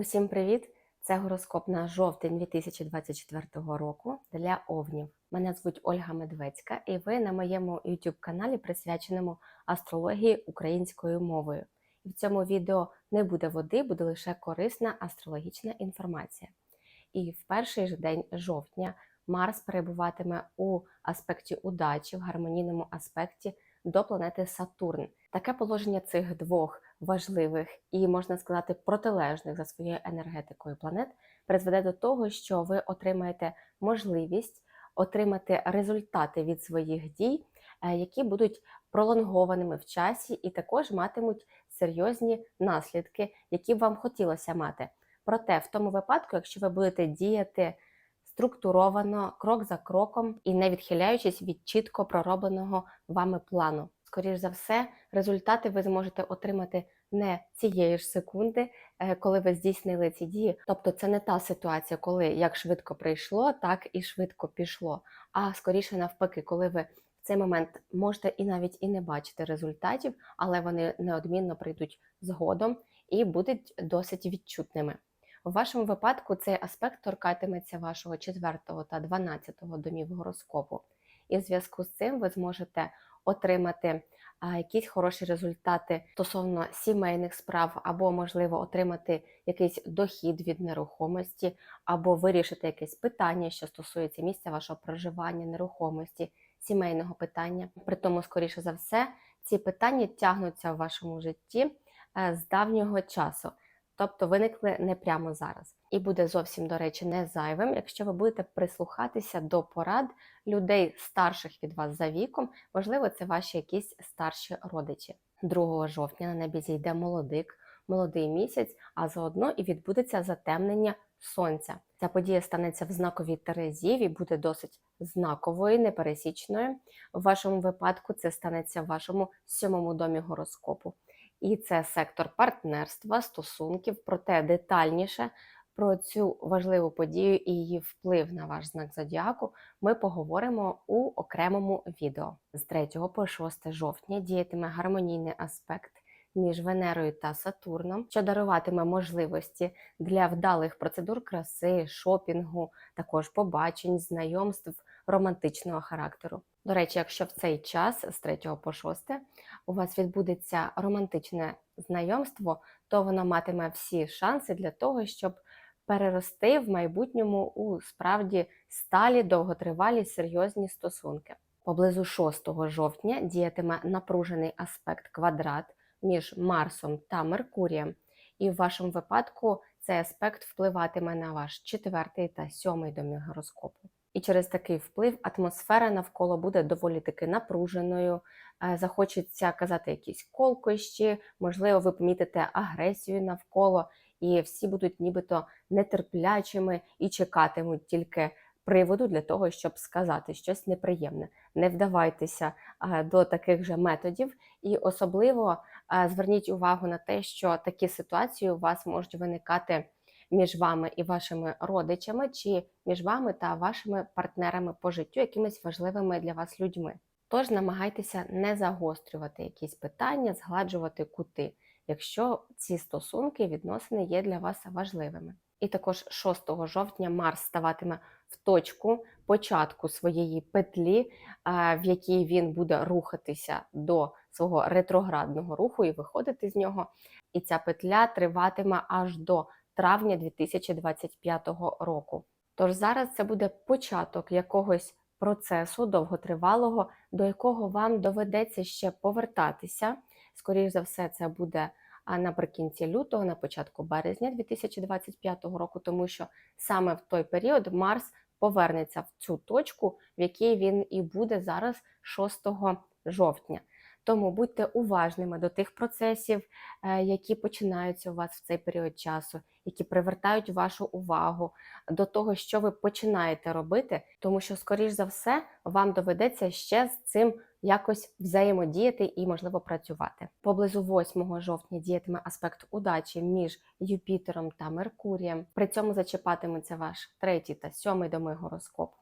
Усім привіт! Це гороскоп на жовтень 2024 року для овнів. Мене звуть Ольга Медведська, і ви на моєму YouTube каналі присвяченому астрології українською мовою. І в цьому відео не буде води, буде лише корисна астрологічна інформація. І в перший же день жовтня Марс перебуватиме у аспекті удачі, в гармонійному аспекті до планети Сатурн. Таке положення цих двох важливих і, можна сказати, протилежних за своєю енергетикою планет призведе до того, що ви отримаєте можливість отримати результати від своїх дій, е, які будуть пролонгованими в часі, і також матимуть серйозні наслідки, які б вам хотілося мати. Проте, в тому випадку, якщо ви будете діяти структуровано, крок за кроком і не відхиляючись від чітко проробленого вами плану. Скоріш за все, результати ви зможете отримати не цієї ж секунди, е, коли ви здійснили ці дії. Тобто, це не та ситуація, коли як швидко прийшло, так і швидко пішло. А скоріше навпаки, коли ви в цей момент можете і навіть і не бачити результатів, але вони неодмінно прийдуть згодом і будуть досить відчутними. У вашому випадку цей аспект торкатиметься вашого 4 та 12 домів гороскопу. І в зв'язку з цим ви зможете отримати якісь хороші результати стосовно сімейних справ, або, можливо, отримати якийсь дохід від нерухомості, або вирішити якесь питання, що стосується місця вашого проживання, нерухомості, сімейного питання. При тому, скоріше за все, ці питання тягнуться в вашому житті е, з давнього часу тобто виникли не прямо зараз. І буде зовсім, до речі, не зайвим, якщо ви будете прислухатися до порад людей старших від вас за віком, можливо, це ваші якісь старші родичі. 2 жовтня на небі зійде молодик, молодий місяць, а заодно і відбудеться затемнення сонця. Ця подія станеться в знаковій Терезі і буде досить знаковою, непересічною. В вашому випадку це станеться в вашому сьомому домі гороскопу і це сектор партнерства, стосунків, проте детальніше про цю важливу подію і її вплив на ваш знак зодіаку ми поговоримо у окремому відео. З 3 по 6 жовтня діятиме гармонійний аспект. Між Венерою та Сатурном, що даруватиме можливості для вдалих процедур краси, шопінгу, також побачень, знайомств романтичного характеру. До речі, якщо в цей час з 3 по 6 у вас відбудеться романтичне знайомство, то воно матиме всі шанси для того, щоб перерости в майбутньому у справді сталі, довготривалі, серйозні стосунки. Поблизу 6 жовтня діятиме напружений аспект квадрат між Марсом та Меркурієм, і в вашому випадку цей аспект впливатиме на ваш четвертий та сьомий домі гороскопу. І через такий вплив атмосфера навколо буде доволі таки напруженою. Е, захочеться казати якісь колкощі, можливо, ви помітите агресію навколо, і всі будуть нібито нетерплячими і чекатимуть тільки приводу для того, щоб сказати щось неприємне. Не вдавайтеся е, до таких же методів, і особливо е, зверніть увагу на те, що такі ситуації у вас можуть виникати між вами і вашими родичами, чи між вами та вашими партнерами по життю, якимись важливими для вас людьми. Тож намагайтеся не загострювати якісь питання, згладжувати кути, якщо ці стосунки відносини є для вас важливими. І також 6 жовтня Марс ставатиме в точку початку своєї петлі, в якій він буде рухатися до свого ретроградного руху і виходити з нього. І ця петля триватиме аж до травня 2025 року. Тож зараз це буде початок якогось процесу довготривалого, до якого вам доведеться ще повертатися. Скоріше за все, це буде наприкінці лютого, на початку березня 2025 року, тому що саме в той період Марс повернеться в цю точку, в якій він і буде зараз 6 жовтня. Тому будьте уважними до тих процесів, е, які починаються у вас в цей період часу, які привертають вашу увагу до того, що ви починаєте робити, тому що, скоріш за все, вам доведеться ще з цим якось взаємодіяти і, можливо, працювати. Поблизу 8 жовтня діятиме аспект удачі між Юпітером та Меркурієм. При цьому зачіпатиметься ваш третій та сьомий доми гороскопу.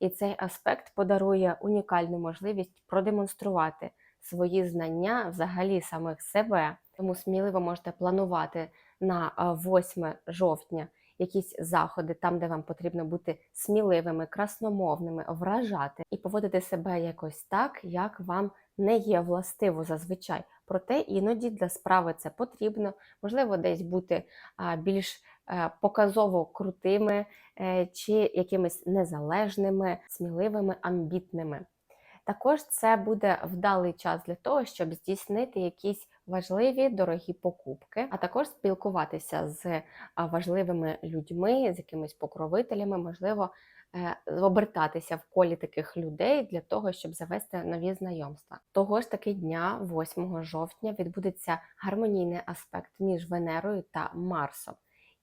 І цей аспект подарує унікальну можливість продемонструвати свої знання взагалі самих себе. Тому сміливо можете планувати на 8 жовтня якісь заходи, там, де вам потрібно бути сміливими, красномовними, вражати і поводити себе якось так, як вам не є властиво зазвичай. Проте іноді для справи це потрібно, можливо, десь бути більш е, показово крутими е, чи якимись незалежними, сміливими, амбітними. Також це буде вдалий час для того, щоб здійснити якісь важливі дорогі покупки, а також спілкуватися з важливими людьми, з якимись покровителями, можливо, е, обертатися в колі таких людей для того, щоб завести нові знайомства. Того ж таки дня, 8 жовтня, відбудеться гармонійний аспект між Венерою та Марсом.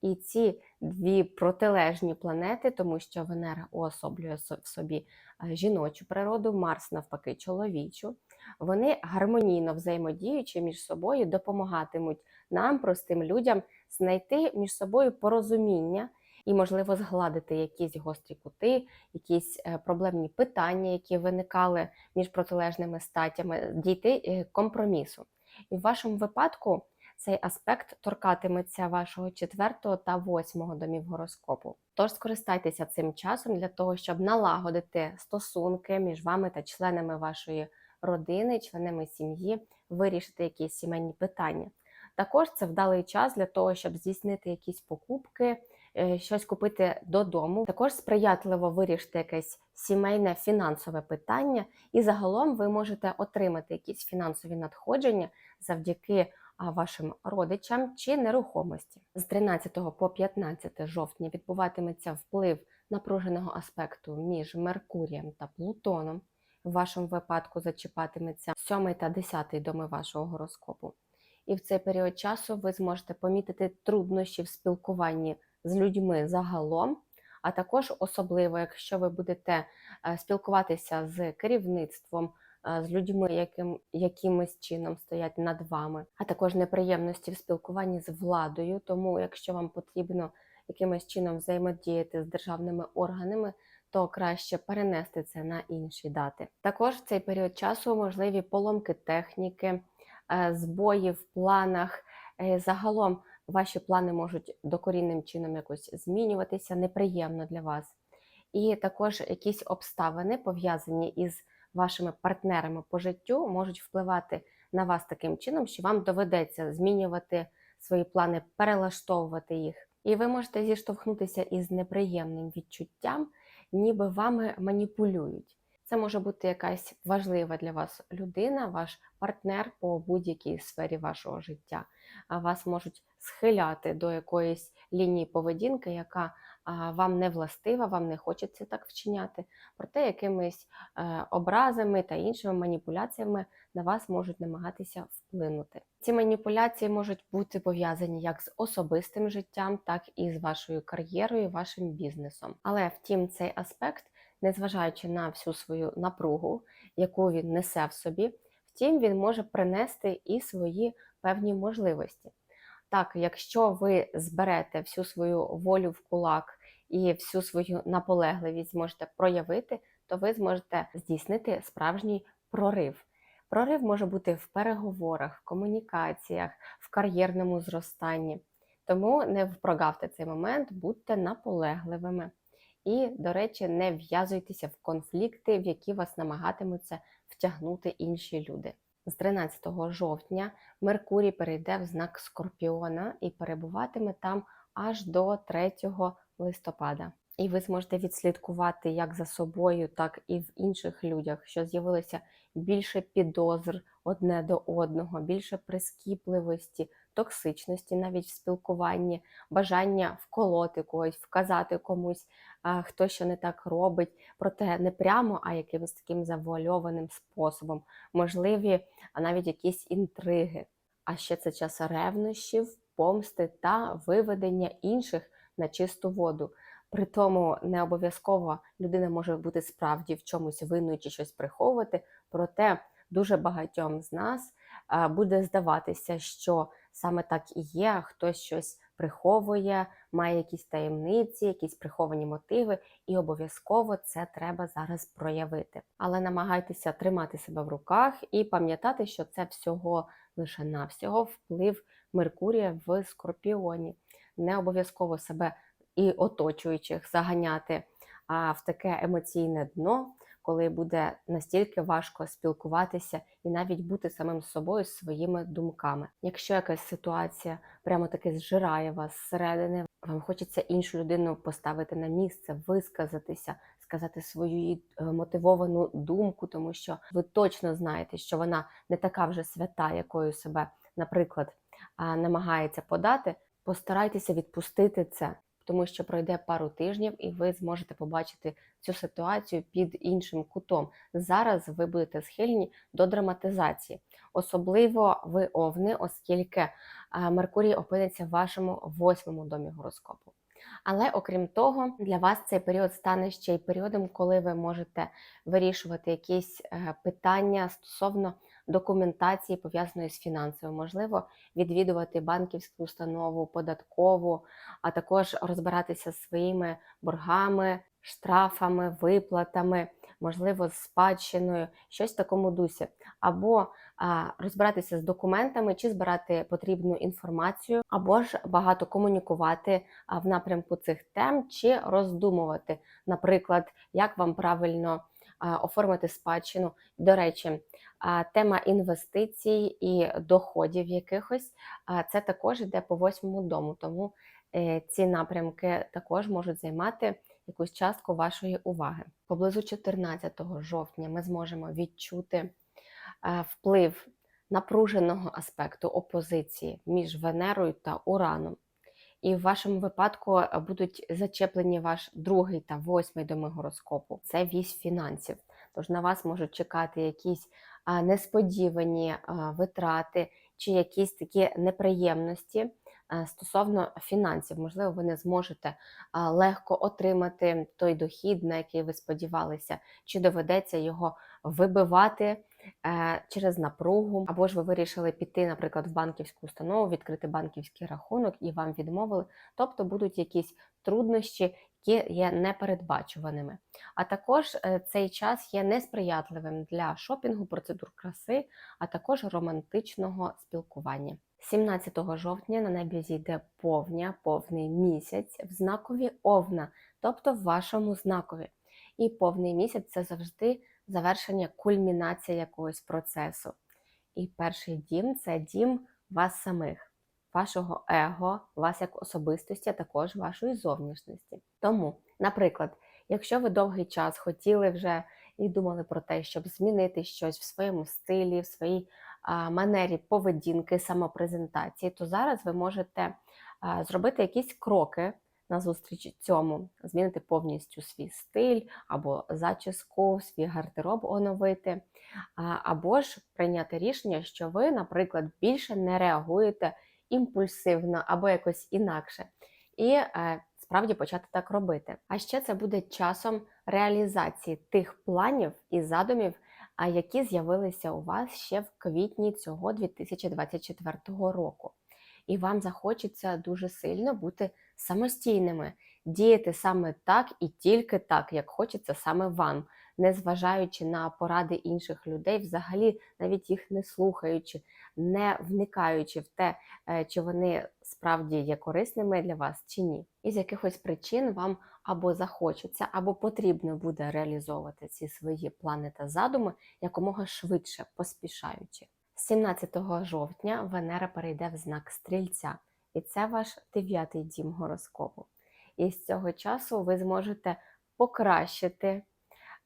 І ці дві протилежні планети, тому що Венера уособлює в собі е, жіночу природу, Марс навпаки чоловічу. Вони гармонійно взаємодіючи між собою допомагатимуть нам, простим людям, знайти між собою порозуміння і, можливо, згладити якісь гострі кути, якісь е, проблемні питання, які виникали між протилежними статтями, дійти е, компромісу. І в вашому випадку цей аспект торкатиметься вашого четвертого та восьмого домів гороскопу. Тож скористайтеся цим часом для того, щоб налагодити стосунки між вами та членами вашої родини, членами сім'ї, вирішити якісь сімейні питання. Також це вдалий час для того, щоб здійснити якісь покупки, е, щось купити додому. Також сприятливо вирішити якесь сімейне фінансове питання, і загалом ви можете отримати якісь фінансові надходження завдяки вашим родичам чи нерухомості. З 13 по 15 жовтня відбуватиметься вплив напруженого аспекту між Меркурієм та Плутоном. В вашому випадку зачіпатиметься 7 та 10 доми вашого гороскопу. І в цей період часу ви зможете помітити труднощі в спілкуванні з людьми загалом, а також особливо, якщо ви будете е, спілкуватися з керівництвом, з людьми, яким якимось чином стоять над вами, а також неприємності в спілкуванні з владою. Тому, якщо вам потрібно якимось чином взаємодіяти з державними органами, то краще перенести це на інші дати. Також в цей період часу можливі поломки техніки, е, збої в планах. Е, Загалом ваші плани можуть докорінним чином якось змінюватися, неприємно для вас. І також якісь обставини, пов'язані із вашими партнерами по життю, можуть впливати на вас таким чином, що вам доведеться змінювати свої плани, перелаштовувати їх. І ви можете зіштовхнутися із неприємним відчуттям, ніби вами маніпулюють. Це може бути якась важлива для вас людина, ваш партнер по будь-якій сфері вашого життя. Вас можуть схиляти до якоїсь лінії поведінки, яка вам не властива, вам не хочеться так вчиняти. Проте якимись е, образами та іншими маніпуляціями на вас можуть намагатися вплинути. Ці маніпуляції можуть бути пов'язані як з особистим життям, так і з вашою кар'єрою, вашим бізнесом. Але втім, цей аспект незважаючи на всю свою напругу, яку він несе в собі, втім, він може принести і свої певні можливості. Так, якщо ви зберете всю свою волю в кулак і всю свою наполегливість зможете проявити, то ви зможете здійснити справжній прорив. Прорив може бути в переговорах, в комунікаціях, в кар'єрному зростанні. Тому не прогавте цей момент, будьте наполегливими. І, до речі, не в'язуйтеся в конфлікти, в які вас намагатимуться втягнути інші люди. З 13 жовтня Меркурій перейде в знак Скорпіона і перебуватиме там аж до 3 листопада. І ви зможете відслідкувати як за собою, так і в інших людях, що з'явилося більше підозр одне до одного, більше прискіпливості, токсичності навіть в спілкуванні, бажання вколоти когось, вказати комусь, хто що не так робить, проте не прямо, а якимось таким завуальованим способом, можливі а навіть якісь інтриги. А ще це час ревнощів, помсти та виведення інших на чисту воду. При тому не обов'язково людина може бути справді в чомусь винною чи щось приховувати, проте дуже багатьом з нас буде здаватися, що саме так і є, хтось щось приховує, має якісь таємниці, якісь приховані мотиви, і обов'язково це треба зараз проявити. Але намагайтеся тримати себе в руках і пам'ятати, що це всього лише навсього вплив Меркурія в Скорпіоні. Не обов'язково себе і оточуючих заганяти а, в таке емоційне дно, коли буде настільки важко спілкуватися і навіть бути самим собою своїми думками. Якщо якась ситуація прямо таки зжирає вас зсередини, вам хочеться іншу людину поставити на місце, висказатися, сказати свою е, мотивовану думку, тому що ви точно знаєте, що вона не така вже свята, якою себе, наприклад, намагається подати. Постарайтеся відпустити це, тому що пройде пару тижнів, і ви зможете побачити цю ситуацію під іншим кутом. Зараз ви будете схильні до драматизації, особливо ви овни, оскільки Меркурій опиниться в вашому восьмому домі гороскопу. Але окрім того, для вас цей період стане ще й періодом, коли ви можете вирішувати якісь е, питання стосовно документації, пов'язаної з фінансами, можливо, відвідувати банківську установу, податкову, а також розбиратися з своїми боргами, штрафами, виплатами, можливо, з спадщиною, щось в такому дусі, або а, розбиратися з документами чи збирати потрібну інформацію, або ж багато комунікувати в напрямку цих тем, чи роздумувати, наприклад, як вам правильно оформити спадщину. До речі, тема інвестицій і доходів якихось це також йде по восьмому дому, тому е, ці напрямки також можуть займати якусь частку вашої уваги. Поблизу 14 жовтня ми зможемо відчути вплив напруженого аспекту опозиції між Венерою та Ураном. І в вашому випадку е, будуть зачеплені ваш другий та восьмий доми гороскопу. Це вісь фінансів. Тож на вас можуть чекати якісь несподівані витрати чи якісь такі неприємності стосовно фінансів. Можливо, ви не зможете легко отримати той дохід, на який ви сподівалися, чи доведеться його вибивати е, через напругу, або ж ви вирішили піти, наприклад, в банківську установу, відкрити банківський рахунок і вам відмовили. Тобто будуть якісь труднощі, які є непередбачуваними. А також е, цей час є несприятливим для шопінгу, процедур краси, а також романтичного спілкування. 17 жовтня на небі зійде повня, повний місяць в знакові Овна, тобто в вашому знакові. І повний місяць це завжди завершення, кульмінація якогось процесу. І перший дім це дім вас самих, вашого его, вас як особистості, а також вашої зовнішності. Тому, наприклад, якщо ви довгий час хотіли вже і думали про те, щоб змінити щось в своєму стилі, в своїй манері поведінки, самопрезентації, то зараз ви можете зробити якісь кроки назустріч цьому, змінити повністю свій стиль або зачіску, свій гардероб оновити, або ж прийняти рішення, що ви, наприклад, більше не реагуєте імпульсивно або якось інакше. І е, справді почати так робити. А ще це буде часом реалізації тих планів і задумів, які з'явилися у вас ще в квітні цього 2024 року. І вам захочеться дуже сильно бути самостійними, діяти саме так і тільки так, як хочеться саме вам, не зважаючи на поради інших людей, взагалі навіть їх не слухаючи, не вникаючи в те, е, чи вони справді є корисними для вас чи ні. І з якихось причин вам або захочеться, або потрібно буде реалізовувати ці свої плани та задуми якомога швидше, поспішаючи. 17 жовтня Венера перейде в знак стрільця, і це ваш дев'ятий дім гороскопу. І з цього часу ви зможете покращити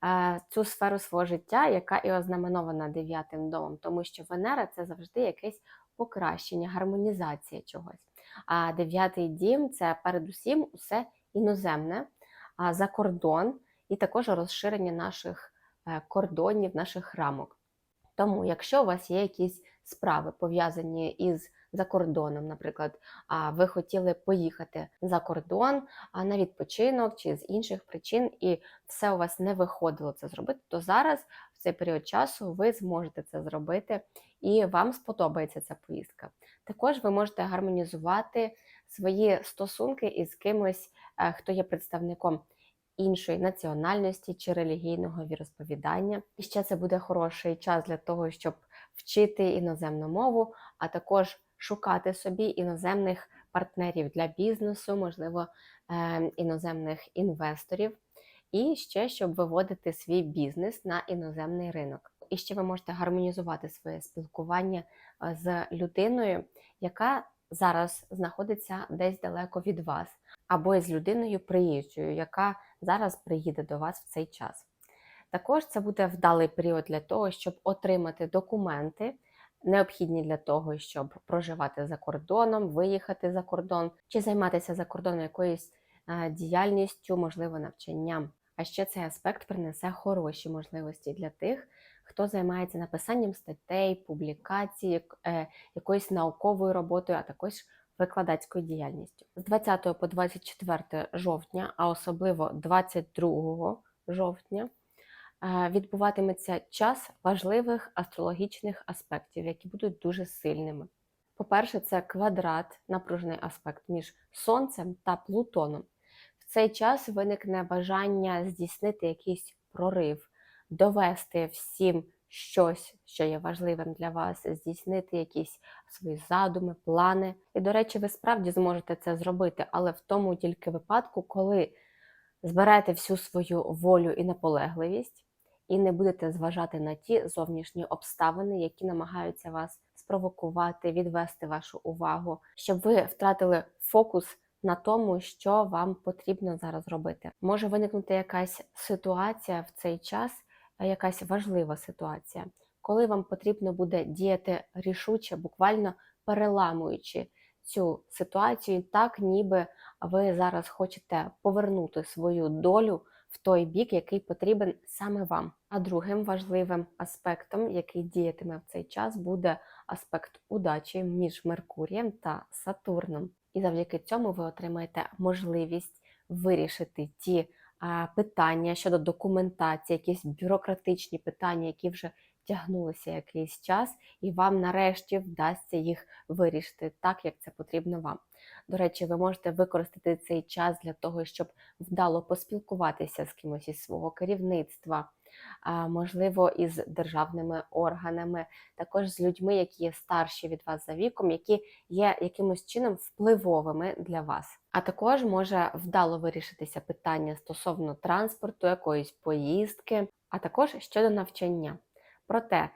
е, цю сферу свого життя, яка і ознаменована дев'ятим домом, тому що Венера це завжди якесь покращення, гармонізація чогось. А дев'ятий дім це передусім усе іноземне, за кордон, і також розширення наших е, кордонів, наших рамок. Тому, якщо у вас є якісь справи пов'язані із закордоном, наприклад, а ви хотіли поїхати за кордон а на відпочинок чи з інших причин, і все у вас не виходило це зробити, то зараз в цей період часу ви зможете це зробити і вам сподобається ця поїздка. Також ви можете гармонізувати свої стосунки із кимось, е, хто є представником іншої національності чи релігійного віросповідання. І ще це буде хороший час для того, щоб вчити іноземну мову, а також шукати собі іноземних партнерів для бізнесу, можливо, е, іноземних інвесторів, і ще щоб виводити свій бізнес на іноземний ринок. І ще ви можете гармонізувати своє спілкування е, з людиною, яка зараз знаходиться десь далеко від вас, або із людиною приїжджою, яка зараз приїде до вас в цей час. Також це буде вдалий період для того, щоб отримати документи, необхідні для того, щоб проживати за кордоном, виїхати за кордон чи займатися за кордоном якоюсь е, діяльністю, можливо, навчанням. А ще цей аспект принесе хороші можливості для тих, хто займається написанням статей, публікацій, е, якоюсь науковою роботою, а також викладацькою діяльністю. З 20 по 24 жовтня, а особливо 22 жовтня, відбуватиметься час важливих астрологічних аспектів, які будуть дуже сильними. По-перше, це квадрат, напружений аспект між Сонцем та Плутоном. В цей час виникне бажання здійснити якийсь прорив, довести всім щось, що є важливим для вас, здійснити якісь свої задуми, плани. І, до речі, ви справді зможете це зробити, але в тому тільки випадку, коли зберете всю свою волю і наполегливість, і не будете зважати на ті зовнішні обставини, які намагаються вас спровокувати, відвести вашу увагу, щоб ви втратили фокус на тому, що вам потрібно зараз робити. Може виникнути якась ситуація в цей час, е, якась важлива ситуація, коли вам потрібно буде діяти рішуче, буквально переламуючи цю ситуацію, так ніби ви зараз хочете повернути свою долю в той бік, який потрібен саме вам. А другим важливим аспектом, який діятиме в цей час, буде аспект удачі між Меркурієм та Сатурном. І завдяки цьому ви отримаєте можливість вирішити ті питання щодо документації, якісь бюрократичні питання, які вже тягнулися якийсь час, і вам нарешті вдасться їх вирішити так, як це потрібно вам. До речі, ви можете використати цей час для того, щоб вдало поспілкуватися з кимось із свого керівництва, можливо, із державними органами, також з людьми, які є старші від вас за віком, які є якимось чином впливовими для вас. А також може вдало вирішитися питання стосовно транспорту, якоїсь поїздки, а також щодо навчання. Проте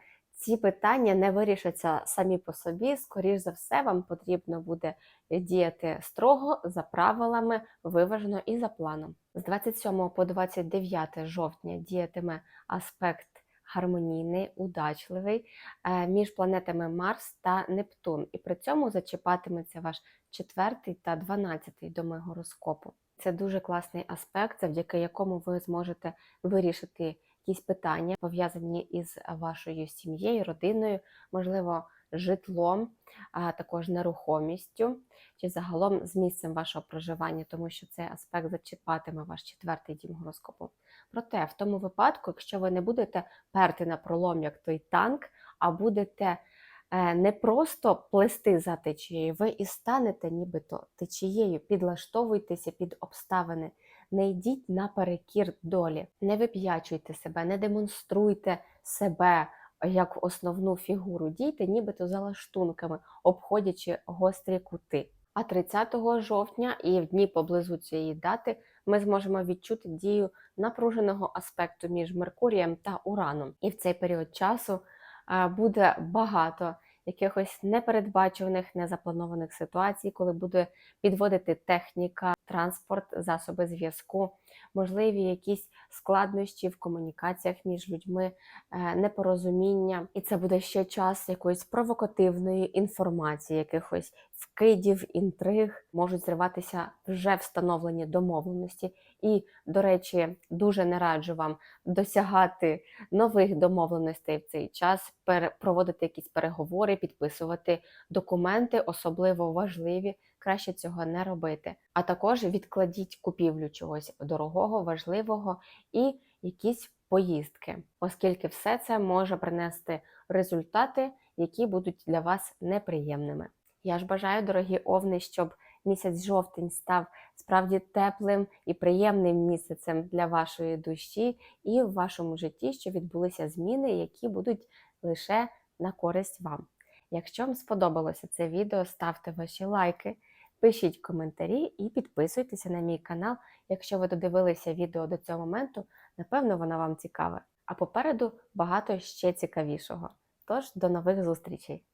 ці питання не вирішаться самі по собі. Скоріш за все, вам потрібно буде діяти строго за правилами, виважено і за планом. З 27 по 29 жовтня діятиме аспект гармонійний, удачливий е, між планетами Марс та Нептун, і при цьому зачіпатиметься ваш четвертий та дванадцятий доми гороскопу. Це дуже класний аспект, завдяки якому ви зможете вирішити якісь питання, пов'язані із вашою сім'єю, родиною, можливо, житлом, а також нерухомістю, чи загалом з місцем вашого проживання, тому що цей аспект зачіпатиме ваш четвертий дім гороскопу. Проте, в тому випадку, якщо ви не будете перти на пролом, як той танк, а будете е, не просто плести за течією, ви і станете нібито течією, підлаштовуйтеся під обставини. Не йдіть наперекір долі, не вип'ячуйте себе, не демонструйте себе як основну фігуру. Дійте нібито за лаштунками, обходячи гострі кути. А 30 жовтня і в дні поблизу цієї дати ми зможемо відчути дію напруженого аспекту між Меркурієм та Ураном. І в цей період часу е, буде багато якихось непередбачуваних, незапланованих ситуацій, коли буде підводити техніка, транспорт, засоби зв'язку, можливі якісь складнощі в комунікаціях між людьми, е, непорозуміння. І це буде ще час якоїсь провокативної інформації, якихось вкидів, інтриг, можуть зриватися вже встановлені домовленості. І, до речі, дуже не раджу вам досягати нових домовленостей в цей час, проводити якісь переговори, підписувати документи, особливо важливі. Краще цього не робити. А також відкладіть купівлю чогось дорогого, важливого і якісь поїздки, оскільки все це може принести результати, які будуть для вас неприємними. Я ж бажаю, дорогі овни, щоб місяць жовтень став справді теплим і приємним місяцем для вашої душі і в вашому житті, що відбулися зміни, які будуть лише на користь вам. Якщо вам сподобалося це відео, ставте ваші лайки, пишіть коментарі і підписуйтеся на мій канал. Якщо ви додивилися відео до цього моменту, напевно, воно вам цікаве. А попереду багато ще цікавішого. Тож до нових зустрічей!